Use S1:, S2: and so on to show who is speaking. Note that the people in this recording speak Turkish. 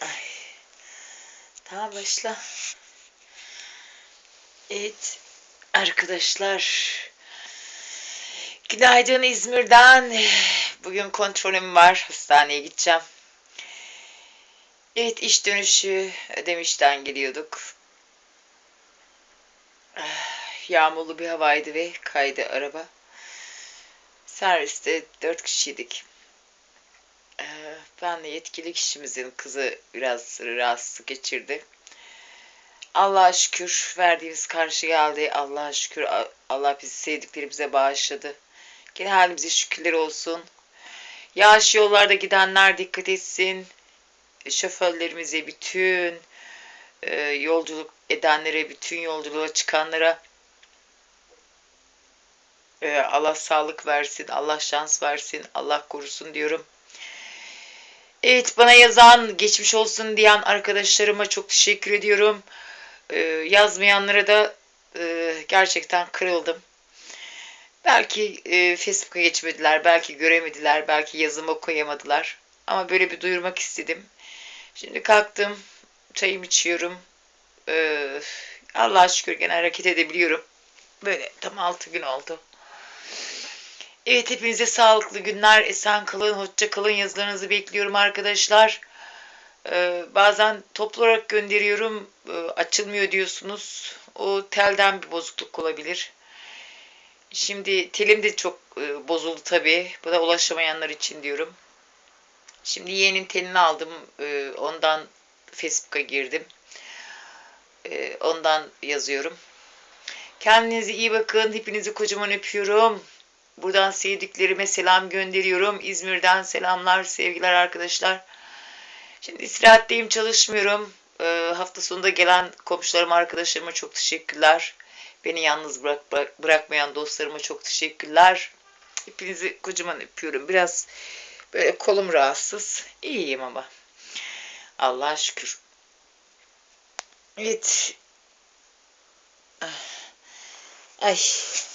S1: Ay. Tamam başla. Evet arkadaşlar. Günaydın İzmir'den. Bugün kontrolüm var. Hastaneye gideceğim. Evet iş dönüşü Ödemiş'ten geliyorduk. Ah, Yağmurlu bir havaydı ve kaydı araba. Serviste dört kişiydik. Ee, Ben de yetkili kişimizin kızı biraz rahatsızlık geçirdi. Allah'a şükür verdiğimiz karşı geldi. Allah'a şükür Allah bizi sevdiklerimize bağışladı. Gene halimize şükürler olsun. Yağış yollarda gidenler dikkat etsin. Şoförlerimize bütün e, yolculuk edenlere, bütün yolculuğa çıkanlara e, Allah sağlık versin, Allah şans versin, Allah korusun diyorum. Evet bana yazan, geçmiş olsun diyen arkadaşlarıma çok teşekkür ediyorum. E, yazmayanlara da e, gerçekten kırıldım. Belki e, Facebook'a geçmediler, belki göremediler, belki yazımı okuyamadılar. Ama böyle bir duyurmak istedim. Şimdi kalktım, çayımı içiyorum. Ee, Allah'a şükür gene hareket edebiliyorum. Böyle tam 6 gün oldu. Evet hepinize sağlıklı günler. Esen kalın, hoşça kalın. Yazılarınızı bekliyorum arkadaşlar. Ee, bazen toplu olarak gönderiyorum. Ee, açılmıyor diyorsunuz. O telden bir bozukluk olabilir. Şimdi telim de çok e, bozuldu tabii. Bu da ulaşamayanlar için diyorum. Şimdi yeğenin telini aldım. Ee, ondan Facebook'a girdim. Ee, ondan yazıyorum. Kendinize iyi bakın. Hepinizi kocaman öpüyorum. Buradan sevdiklerime selam gönderiyorum. İzmir'den selamlar, sevgiler arkadaşlar. Şimdi istirahatteyim, çalışmıyorum. Ee, hafta sonunda gelen komşularıma, arkadaşlarıma çok teşekkürler. Beni yalnız bırak, bırak, bırakmayan dostlarıma çok teşekkürler. Hepinizi kocaman öpüyorum. Biraz böyle kolum rahatsız. İyiyim ama. Allah'a şükür. Evet. Ay.